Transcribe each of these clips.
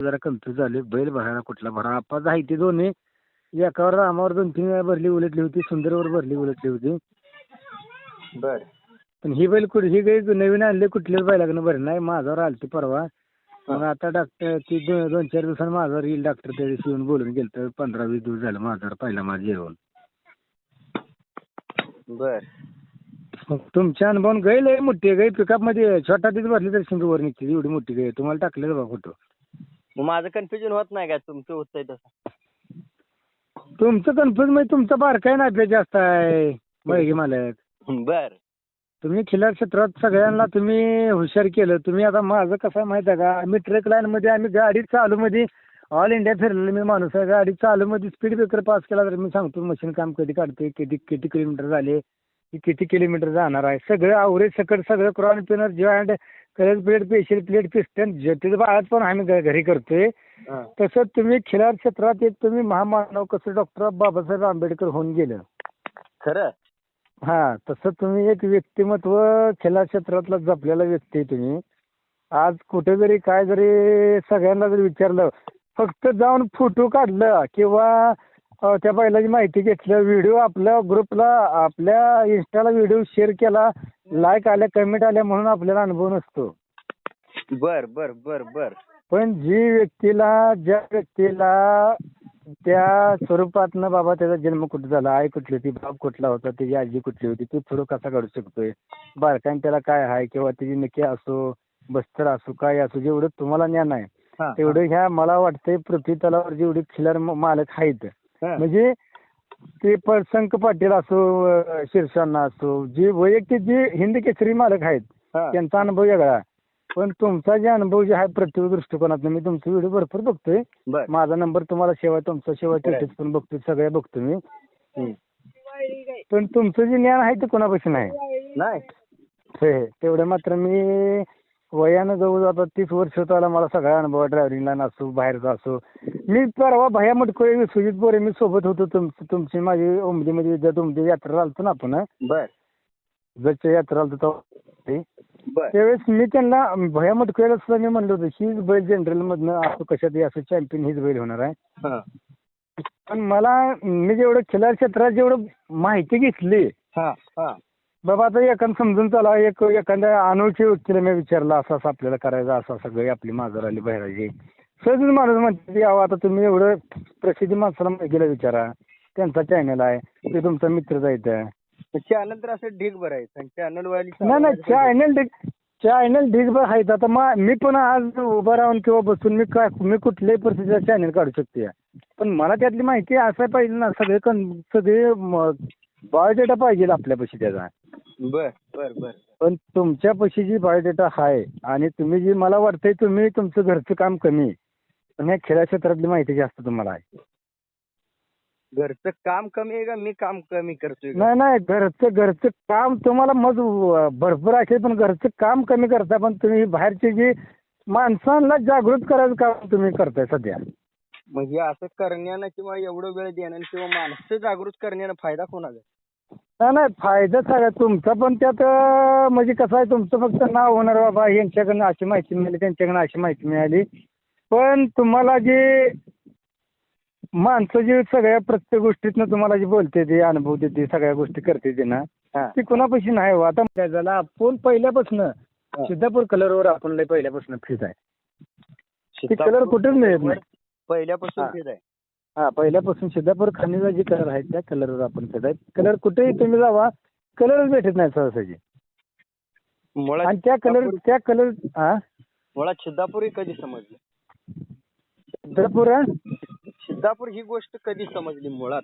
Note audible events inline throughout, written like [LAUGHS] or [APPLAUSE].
जरा कन्फ्युज झाले. बैल भरायला कुठला भरा? आपाच आहे ते दोन्ही. एकावर रामावर दोन तीन वेळा भरली उलटली होती. सुंदरवर भरली उलटली होती. बर. पण ही बैल कुठे ही काही नवीन आणले कुठल्याच बैलाकडनं भरली नाही. माझ्यावर आलती परवा. मग आता डॉक्टर ती दो- दोन चार दिवसांनी माझ्यावर येईल डॉक्टर त्या दिवशी येऊन बोलून गेलं तर पंधरा वीस दिवस झालं माझ्यावर पहिला माझं जेवण बर. मग तुमच्या अनुभवान गाई लय मोठी. आहे गाई पिकअपमध्ये छोटा तीच भरली तर शिंग वर निघते. एवढी मोठी गाई आहे. तुम्हाला टाकलेलं बघा फोटो. मग माझं कन्फ्युजन होत नाही का? तुमचं होतंय तसं. तुमचं कन्फ्युज म्हणजे तुमचा बारकाय ना अभ्यास जास्त आहे मळगी मालक. बर. तुम्ही खिलार क्षेत्रात सगळ्यांना तुम्ही हुशार केलं. तुम्ही आता माझं कसं आहे माहिती आहे का? आम्ही ट्रक लाईन मध्ये आम्ही गाडी चालू मध्ये ऑल इंडिया फिरलेलो मी माणूस आहे. गाडी चालू मध्ये स्पीड ब्रेकर पास केला तर मी सांगतो मशीन काम कधी काढते किती किती किलोमीटर झाले? की किती किलोमीटर जाणार आहे. सगळं आवरेज सकट सगळं crown pinion joint colour plate special plate piston जटिल बाळात पण आम्ही घ- घरी करतोय. हा. तसं तुम्ही खिलार क्षेत्रात एक तुम्ही महामानव कसं डॉक्टर बाबासाहेब आंबेडकर होऊन गेलं. खरं? हा तसं तुम्ही एक व्यक्तिमत्व खेळा क्षेत्रातला जपलेला व्यक्ती आहे तुम्ही. आज कुठे जरी काय जरी सगळ्यांना जरी विचारलं फक्त जाऊन फोटो काढलं किंवा अ, त्या बैलाची माहिती घेतलं व्हिडिओ आपल्या ग्रुपला आपल्या इन्स्टाला व्हिडिओ शेअर केला लाईक आल्या कमेंट आल्या म्हणून आपल्याला अनुभव नसतो. बर बर बर बर. पण जी व्यक्तीला ज्या व्यक्तीला त्या स्वरूपातनं बाबा त्याचा जन्म कुठे झाला आई कुठली होती बाप कुठला होता त्याची आजी कुठली होती तो थोडं कसा काढू शकतोय बारकाईन त्याला काय आहे किंवा त्याची नके असो बस्तर असो काय असो जेवढं तुम्हाला ज्ञान आहे हा, तेवढं ह्या मला वाटतंय पृथ्वी तलावर जेवढे खिलार मालक आहेत हा. म्हणजे ते प- संक पाटील असो शिरसांना असो जे वैयक्तिक जे हिंद केसरी मालक आहेत हा. त्यांचा अनुभव वेगळा आहे. पण तुमचा जे अनुभव जे आहे प्रत्येक दृष्टिकोनात मी तुमचे व्हिडिओ भरपूर बघतोय बर माझा नंबर तुम्हाला सेवा तुमचा सेवा Right. स्टेटस पण बघतोय सगळ्या बघतो मी हम्म. पण तुमचं जे ज्ञान आहे ते कोणापासून आहे नाही हे. तेवढं मात्र मी वयानं जवळ आता तीस वर्ष होत आला मला सगळा अनुभव ड्रायव्हिंगला असो बाहेरचा असो. मी परवा भया मटकोळे सुजित बोरे मी सोबत होतो तुमची तुमची माझी उमदीमध्ये विद्या तुमची यात्रा आलतो ना आपण. बर. जच्या यात्रा आलतो त्यावेळेस मी त्यांना भया मटकोळ्याला सुद्धा मी म्हणलो होतो हीच बैल जनरल मधनं असं कशात असं चॅम्पियन हीच बैल होणार आहे. पण मला मी जेवढं खिलार क्षेत्रात जेवढं माहिती घेतली बाबा आता एखादं समजून चला एक एखाद्या अनोळखी व्यक्तीला मी विचारलं असं असं आपल्याला करायचं असं असं सगळी आपली माजर आली बाहेरची. सहजच माणूस म्हणते अहो आता तुम्ही एवढं प्रसिद्धी माणसाला माहितीला विचारा. त्यांचा चॅनल आहे ते तुमचा मित्र जायचं चॅनल तर असं ढीग बरं आहे चॅनल वाली नाही नाही चॅनल ढिग चॅनल ढिगभर आहेत आता मा मी पण आज उभं राहून किंवा बसून मी काय मी कुठल्याही परिस्थितीचा चॅनल काढू शकते. पण मला त्यातली माहिती असं पाहिजे ना सगळे कन सगळे बायोडेटा पाहिजे आपल्यापाशी त्याचा. बर बर बर. पण तुमच्यापाशी जी बायोडेटा आहे आणि तुम्ही जी मला वाटतंय तुम्ही तुमचं घरचं काम कमी. आहे. पण ह्या खेळा क्षेत्रातली माहिती जास्त तुम्हाला आहे. घरचं काम कमी आहे का? मी काम कमी करतोय का? नाही नाही घरचं घरचं काम तुम्हाला मग भरपूर असेल पण घरचं काम कमी करता पण तुम्ही बाहेरचे जी माणसांना जागृत करायचं काम तुम्ही करताय सध्या. हे असं करण्यानं किंवा एवढं वेळ देण्यानं किंवा माणसं जागृत करण्यानं फायदा कोणाचा नाही नाही फायदा सगळा तुमचा पण त्यात म्हणजे कसं आहे तुमचं फक्त नाव होणार बाबा यांच्याकडनं अशी माहिती मिळाली त्यांच्याकडनं अशी माहिती मिळाली. पण तुम्हाला जे माणसं जे सगळ्या प्रत्येक गोष्टीतनं तुम्हाला जे बोलते ते अनुभव देते सगळ्या गोष्टी करते ते ना. ती कुणापाशी नाही हो. आता काय झालं आपण पहिल्यापासून सिद्धापूर कलरवर आपण लय पहिल्यापासून फिट आहे. ते कलर कुठेच मिळत नाही. पहिल्यापासून. तेच आहे. हा पहिल्यापासून सिद्धापूर खाणीला जे कलर आहेत त्या कलरवर आपण आहे कलर कुठेही तुम्ही जावा कलरच भेटत नाही सहसाची मुळात आणि त्या कलर त्या कलर हा? मुळात सिद्धापूर ही कधी समजली? सिद्धापूर हा? सिद्धापूर ही गोष्ट कधी समजली मुळात?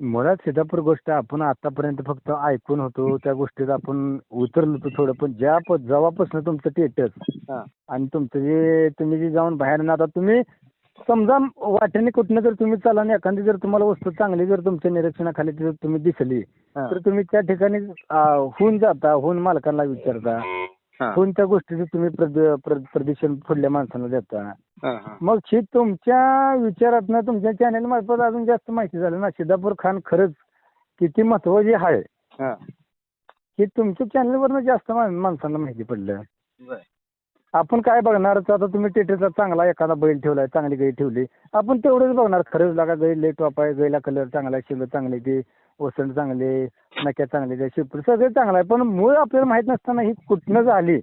मुळात सिद्धापूर गोष्ट आपण आतापर्यंत फक्त ऐकून होतो त्या गोष्टीत आपण उतरलो होतो थोडं पण ज्या प- जेव्हापासून तुमचं टेटस हा. आणि तुमचं जे तुम्ही जे जाऊन बाहेर ना आता तुम्ही समजा वाटेने कुठनं जर तुम्ही चाला आणि एखादी जर तुम्हाला वस्तू चांगली जर तुमच्या निरीक्षणाखाली जर तुम्ही दिसली हा. तर तुम्ही त्या ठिकाणी आ, होऊन जाता होऊन मालकांना विचारता हा. होऊन त्या गोष्टीचं तुम्ही प्रद- प्रद- प्रदर्शन पुढल्या माणसांना देता हा, हा. मग ही तुमच्या विचारातनं तुमच्या चॅनल मार्फत अजून जास्त माहिती झाली ना सिद्धापूर खान खरंच किती महत्वाची आहे हा. हे तुमच्या चॅनलवरनं जास्त मा- माणसांना माहिती पडलं बर. आपण काय बघणार तर आता तुम्ही टेटेचा चांगला एखादा बैल ठेवलाय चांगली गाई ठेवली. आपण तेवढंच बघणार. खरंच लागा गाई लई टॉप आहे. गाईला कलर चांगला आहे शिंग चांगली ती ओसंड चांगली नक्या चांगली आहे शिपूर सगळं चांगलं आहे. पण मूळ आपल्याला माहीत नसताना ही कुठनं झाली.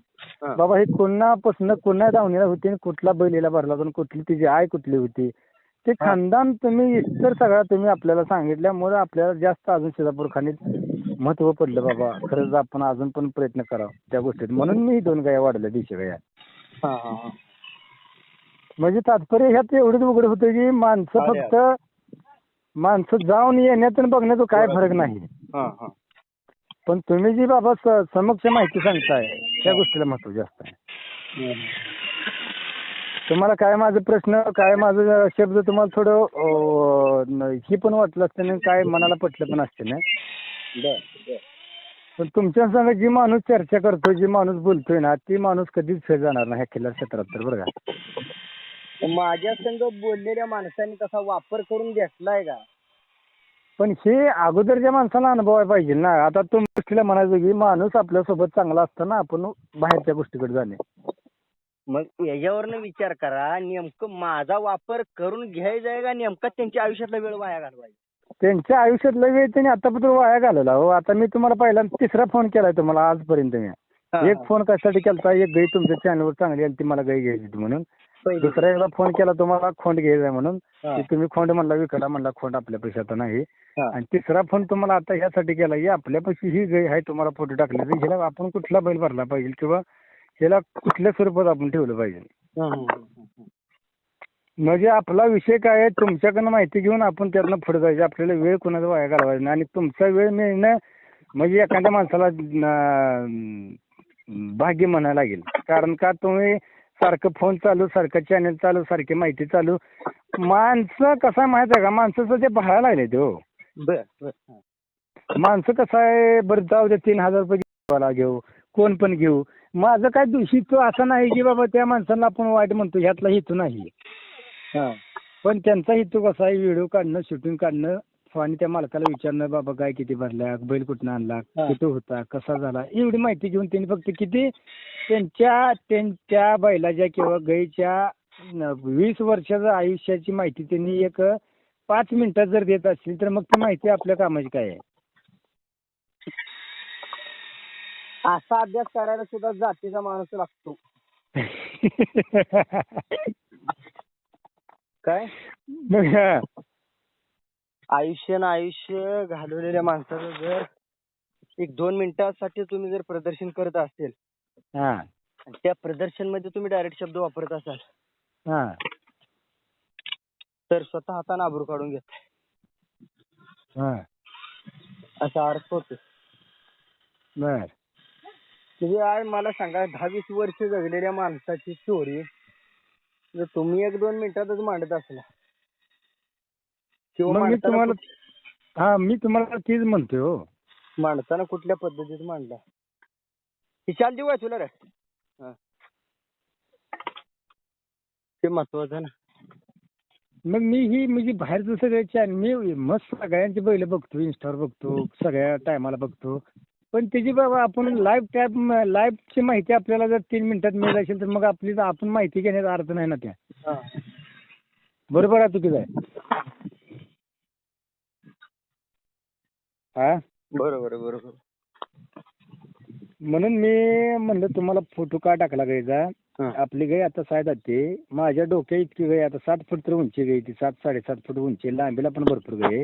बाबा ही कोणापासून कोणा दावणीला होती आणि कुठला बैल हिला भरला आणि कुठली तिची आय कुठली होती? ते. खानदान तुम्ही इतर सगळा तुम्ही आपल्याला सांगितल्यामुळे आपल्याला जास्त अजून शिरापूर खाणीत महत्त्व पडलं बाबा. खरंच आपण अजून पण प्रयत्न करावा त्या गोष्टीत. म्हणून मी ही दोन गाया वाढल्या देशी गाया. हा हा हा. म्हणजे तात्पर्य ह्यात एवढंच उघड होतं की माणसं अरे फक्त माणसं जाऊन येण्यात आणि बघण्यात काय फरक नाही. हा हा. पण तुम्ही जी बाबा स- समक्ष माहिती सांगताय त्या गोष्टीला महत्त्व जास्त आहे. तुम्हाला काय माझं प्रश्न काय माझं शब्द तुम्हाला थोडं अं, न- ही पण वाटलं असतं ना काय मनाला पटलं पण असते ना? बर बर. पण तुमच्या संग जी माणूस चर्चा करतो जी माणूस बोलतोय ना ती माणूस कधीच फेल जाणार नाही ह्या खिल्लार क्षेत्रात तर बरं का. माझ्या संग बोललेल्या माणसांनी तसा वापर करून घेतलाय का? पण हे अगोदरच्या माणसाला अनुभवायला पाहिजे ना. आता तुम्ही गोष्टीला म्हणायचं की माणूस आपल्यासोबत चांगला असताना आपण बाहेरच्या गोष्टीकडे जाणे. मग याच्यावरनं विचार करा नेमकं माझा वापर करून घ्यायचा आहे का नेमका त्यांच्या आयुष्यातला वेळ वाया घालवायचा? त्यांच्या आयुष्यातला वेळ त्यांनी आतापर्यंत वाया घालवला हो. आता मी तुम्हाला पहिला तिसरा फोन केलाय तुम्हाला आजपर्यंत मी. एक. फोन कशासाठी केलता? एक गाई तुमच्या चॅनलवर चांगली आली ती मला गाई घ्यायची होती म्हणून. दुसरा एकदा फोन केला तुम्हाला खोंड घ्यायचा आहे म्हणून. हा, की तुम्ही खोंड म्हणला विकला म्हणला खोंड आपल्या पैशाचा नाही. हा. आणि तिसरा फोन तुम्हाला आता ह्यासाठी केला की आपल्यापाशी ही गाय आहे तुम्हाला फोटो टाकले तर हिला आपण कुठला बैल भरला पाहिजे किंवा हिला कुठल्या स्वरूपात आपण ठेवलं पाहिजे? हा, हा, हा, हा. म्हणजे आपला विषय काय आहे तुमच्याकडनं माहिती घेऊन आपण त्यातनं पुढे जायचं. आपल्याला वेळ कोणाचा वाया घालवायचा नाही. आणि तुमचा वेळ मिळणं म्हणजे एखाद्या माणसाला भाग्य म्हणायला लागेल. कारण का तुम्ही सारखं फोन चालू सारखं चॅनल चालू सारखी माहिती चालू. माणसं कसं आहे माहिती आहे का? माणसाचं ते पाहायला लागले ते हो. बर बर हा. माणसं कसं आहे बरं जाऊ दे तीन हजार रुपये घेऊ घेऊ कोण पण घेऊ. माझं काय दूषित असं नाही की बाबा त्या माणसाला आपण वाईट म्हणतो ह्यातला हेतू नाही. हा. पण त्यांचा हेतू कसा आहे व्हिडिओ काढणं शूटिंग काढणं आणि त्या मालकाला विचारणं बाबा गाय किती भरल्या बैल कुठनं आणला. किती होता कसा झाला एवढी माहिती घेऊन त्यांनी फक्त किती त्यांच्या त्यांच्या बैलाच्या किंवा गाईच्या न- वीस वर्षाच्या आयुष्याची माहिती त्यांनी एक पाच मिनिटात जर देत असतील तर मग ती माहिती आपल्या कामाची काय आहे असा अभ्यास करायला सुद्धा जातीचा माणूस लागतो [LAUGHS] काय? मग [LAUGHS] हा. आयुष्य ना आयुष्य घालवलेल्या माणसाचं जर एक दोन मिनिटासाठी तुम्ही जर प्रदर्शन करत असेल हा. आणि त्या प्रदर्शनमध्ये तुम्ही डायरेक्ट शब्द वापरत असाल हा. तर स्वतः हाताने आबरू काढून घेत हा. असा अर्थ होतो. बर. म्हणजे आज मला सांगा दहा वीस वर्ष जगलेल्या माणसाची स्टोरी जर तुम्ही एक दोन मिनिटातच मांडत असला. किंवा मग मी मांडताना तुम्हाला कुठ- हा मी तुम्हाला तीच म्हणतोय हो. मांडताना कुठल्या पद्धतीत मांडला? ही चाल देऊ तुला रे. हा. ते महत्वाचं ना. मग मी ही म्हणजे बाहेरचं सगळं चॅन मी मस्त सगळ्यांची बैल बघतो इंस्टावर बघतो सगळ्या टायमाला बघतो. पण त्याची बाबा आपण लाईव्ह टॅप लाईव्हची माहिती आपल्याला जर तीन मिनिटात मिळत असेल तर मग आपली आपण माहिती घेण्याचा अर्थ नाही ना त्या हा. बरोबर आहे चुकीचं आहे हा बरोबर बरोबर म्हणून मी म्हणलं तुम्हाला फोटो का टाकला गायचा. आपली गाय आता साय जाते माझ्या डोक्या इतकी गाय आता सात फूट तर उंची गाय ती सात साडेसात फूट उंची. लांबीला पण भरपूर गाय.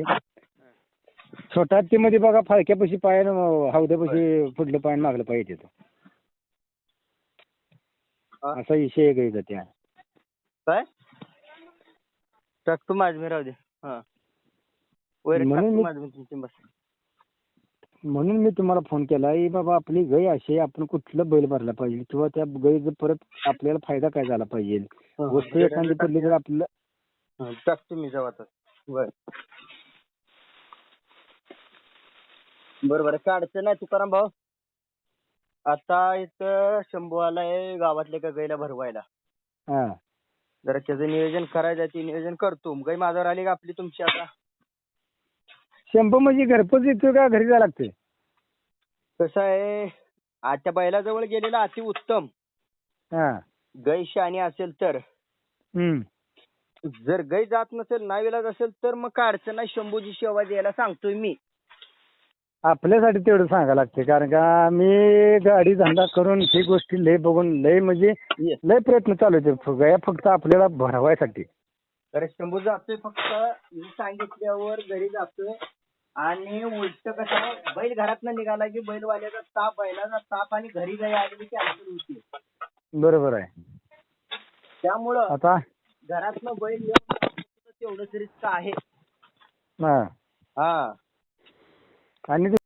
छोटा मध्ये बघा फाळक्यापाशी पाय हौद्यापाशी पुढलं पाय आणि मागलं पाय येते तो. हा. असा विषय आहे गायचा त्या काय? टाकतो माझी मी राहू दे. हा. वैर म्हणून टाकतो मी- माझी मी तुमची बस. म्हणून मी तुम्हाला फोन केला की बाबा आपली गाय अशी आहे, आपण कुठलं बैल भरला पाहिजे? किंवा त्या गायीचा परत आपल्याला फायदा काय झाला पाहिजे? वस्तू एखादी पडली तर आपल्याला हा, टाकतो मी बर. बरोबर काय अडचण नाही तुकाराम भाऊ. आता इथं शंभू आलाय गावातल्या का गाईला भरवायला. हा. जरा त्याचं नियोजन करायचं आहे, ते नियोजन करतो. गाई माझ्यावर आली का आपली तुमची आता? शंभर म्हणजे घरपोच येतो का घरी जायला लागते कसं आहे आजच्या बैलाजवळ गेलेला अति उत्तम. हा. गाय शाणी असेल तर. हम्म. जर गाय जात नसेल नाविलाज असेल तर मग काय अडचण नाही शंभूची सेवा द्यायला सांगतोय मी. आपल्यासाठी तेवढं सांगायला लागते कारण का मी गाडी धंदा करून ही गोष्टी लय बघून लय म्हणजे. लय प्रयत्न चालू होते गया फक्त आपल्याला भरवायसाठी. तर शंभू जातोय फक्त मी सांगितल्यावर घरी जातोय. आणि उलट कसं बैल घरातनं निघाला की बैलवाल्याचा ताप बैलाचा ताप आणि घरी गाय आलेली कॅन्सल होती बरोबर आहे. त्यामुळं आता घरातनं बैल येऊन तेवढंच रिस्क आहे. हा. हा. आणि ते